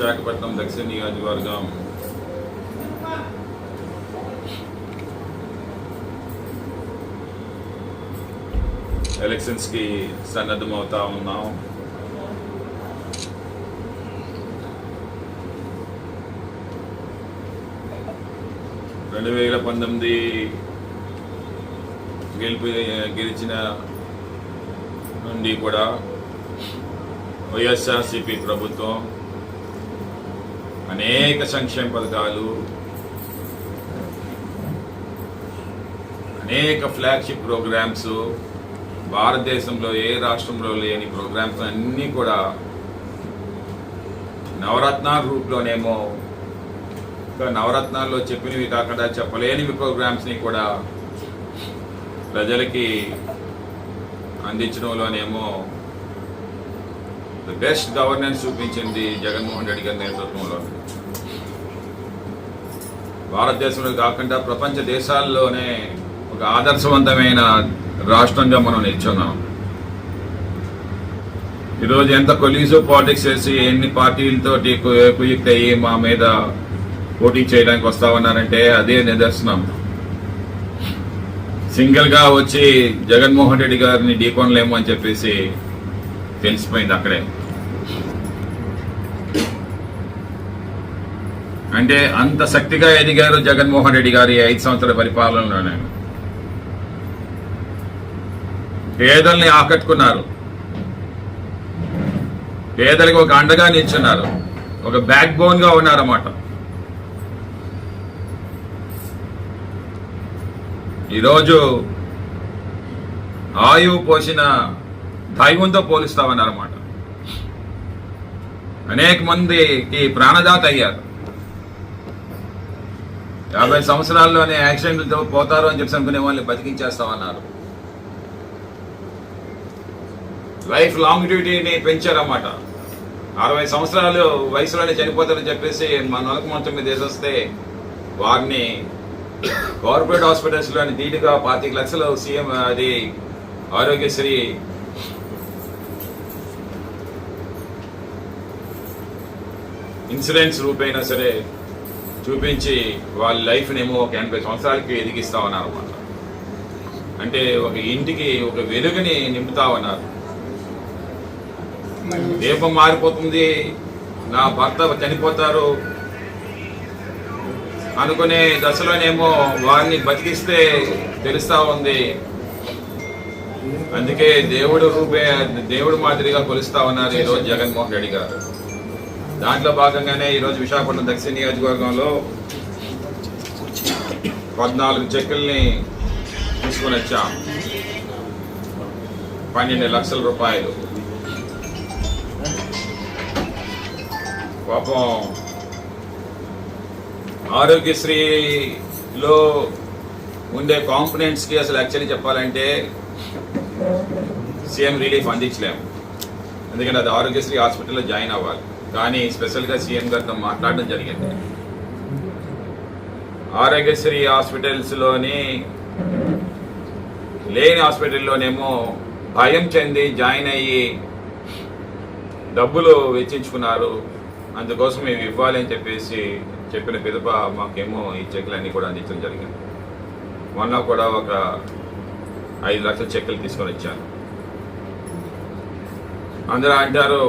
విశాఖపట్నం దక్షిణ నియోజకవర్గం. ఎలక్షన్స్కి సన్నద్ధమవుతా ఉన్నాం. రెండు వేల పంతొమ్మిది గెలిపి గెలిచిన నుండి కూడా వైఎస్ఆర్సిపి ప్రభుత్వం అనేక సంక్షేమ పథకాలు అనేక ఫ్లాగ్షిప్ ప్రోగ్రామ్స్ భారతదేశంలో ఏ రాష్ట్రంలో లేని ప్రోగ్రామ్స్ అన్నీ కూడా నవరత్నాల రూప్లోనేమో ఇంకా నవరత్నాల్లో చెప్పినవి కాకుండా చెప్పలేనివి ప్రోగ్రామ్స్ని కూడా ప్రజలకి అందించడంలోనేమో ది బెస్ట్ గవర్నెన్స్ చూపించింది జగన్మోహన్ రెడ్డి గారి నేతృత్వంలో. భారతదేశంలో కాకుండా ప్రపంచ దేశాల్లోనే ఒక ఆదర్శవంతమైన రాష్ట్రంగా మనం నిల్చున్నాం. ఈరోజు ఎంత కొలీజివ్ పాలిటిక్స్ చేసి ఎన్ని పార్టీలతో కుయుక్త అయ్యి మా మీద పోటీ చేయడానికి వస్తామన్నారంటే అదే నిదర్శనం. సింగిల్గా వచ్చి జగన్మోహన్ రెడ్డి గారిని ఢీకొనలేము అని చెప్పేసి తెలిసిపోయింది అక్కడే. అంటే అంత శక్తిగా ఎదిగారు జగన్మోహన్ రెడ్డి గారి ఐదు సంవత్సరాల పరిపాలనలోనే. పేదల్ని ఆకట్టుకున్నారు. పేదలకు ఒక అండగా నిల్చున్నారు. ఒక బ్యాక్ బోన్గా ఉన్నారన్నమాట. ఈరోజు ఆయువు పోసిన దైవంతో పోలుస్తామన్నారన్నమాట. అనేక మందికి ప్రాణదాత అయ్యారు. యాభై సంవత్సరాల్లోనే యాక్సిడెంట్లతో పోతారు అని చెప్పి అనుకునే వాళ్ళని బతికించేస్తామన్నారు లైఫ్ లాంగ్ పెంచారన్నమాట. అరవై సంవత్సరాలు వయసులోనే చనిపోతారని చెప్పేసి మన నొలక మంచం మీద వేసొస్తే వారిని కార్పొరేట్ హాస్పిటల్స్లోని ధీటుగా పాతిక లక్షలు సీఎం అది ఆరోగ్యశ్రీ ఇన్సూరెన్స్ రూపైనా సరే చూపించి వాళ్ళ లైఫ్నేమో ఒక ఎనభై సంవత్సరాలకి ఎదిగిస్తామన్నారు అన్నమాట. అంటే ఒక ఇంటికి ఒక వెలుగుని నింపుతా ఉన్నారు దీపం మారిపోతుంది నా భర్త చనిపోతారు అనుకునే దశలోనేమో వారిని బతికిస్తే తెలుస్తా ఉంది. అందుకే దేవుడు రూపే దేవుడు మాదిరిగా కొలుస్తా ఉన్నారు ఈరోజు జగన్మోహన్ రెడ్డి గారు. దాంట్లో భాగంగానే ఈరోజు విశాఖపట్నం దక్షిణ నియోజకవర్గంలో పద్నాలుగు చెక్కుల్ని తీసుకుని వచ్చాం. పన్నెండు లక్షల రూపాయలు. పాపం ఆరోగ్యశ్రీలో ఉండే కాంపనెంట్స్కి అసలు యాక్చువల్లీ చెప్పాలంటే సీఎం రిలీఫ్ అందించలేము. ఎందుకంటే అది ఆరోగ్యశ్రీ హాస్పిటల్లో జాయిన్ అవ్వాలి. కానీ స్పెషల్గా సీఎం గారితో మాట్లాడడం జరిగింది. ఆరోగ్యశ్రీ హాస్పిటల్స్లోని లేని హాస్పిటల్లోనేమో భయం చెంది జాయిన్ అయ్యి డబ్బులు వెచ్చించుకున్నారు. అందుకోసం మేము ఇవ్వాలి అని చెప్పేసి చెప్పిన పిదప మాకేమో ఈ చెక్కులన్నీ కూడా అందించడం జరిగింది. మొన్న కూడా ఒక ఐదు లక్షల చెక్కులు తీసుకొని వచ్చాను. అందరూ అంటారు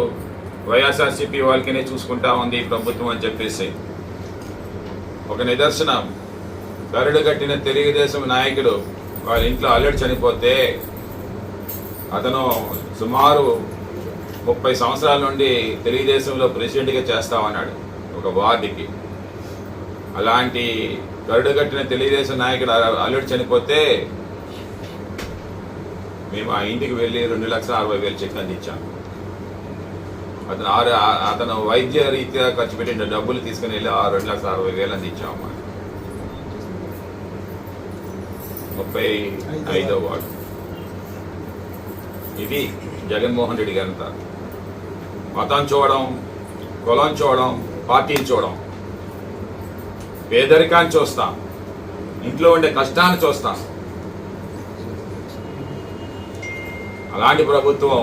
వైఎస్ఆర్సీపీ వాళ్ళకినే చూసుకుంటా ఉంది ప్రభుత్వం అని చెప్పేసి. ఒక నిదర్శనం. గరుడు కట్టిన తెలుగుదేశం నాయకుడు వాళ్ళ ఇంట్లో అల్లుడు చనిపోతే అతను సుమారు ముప్పై సంవత్సరాల నుండి తెలుగుదేశంలో ప్రెసిడెంట్గా చేస్తామన్నాడు ఒక వార్డుకి. అలాంటి గరుడు కట్టిన తెలుగుదేశం నాయకుడు అల్లుడు చనిపోతే మేము ఆ ఇంటికి వెళ్ళి రెండు లక్షల అరవై వేలు చెక్ అందించాం. అతను ఆరు అతను వైద్య రీత్యా ఖర్చు పెట్టిన డబ్బులు తీసుకుని వెళ్ళి ఆ రెండు లక్షల అరవై వేలు అందించాం అన్నమాట ముప్పై ఐదో వార్డు. ఇది జగన్మోహన్ రెడ్డి గారంతా మతం చూడడం కులం చూడడం పార్టీని చూడడం. పేదరికాన్ని చూస్తాం. ఇంట్లో ఉండే కష్టాన్ని చూస్తాం. అలాంటి ప్రభుత్వం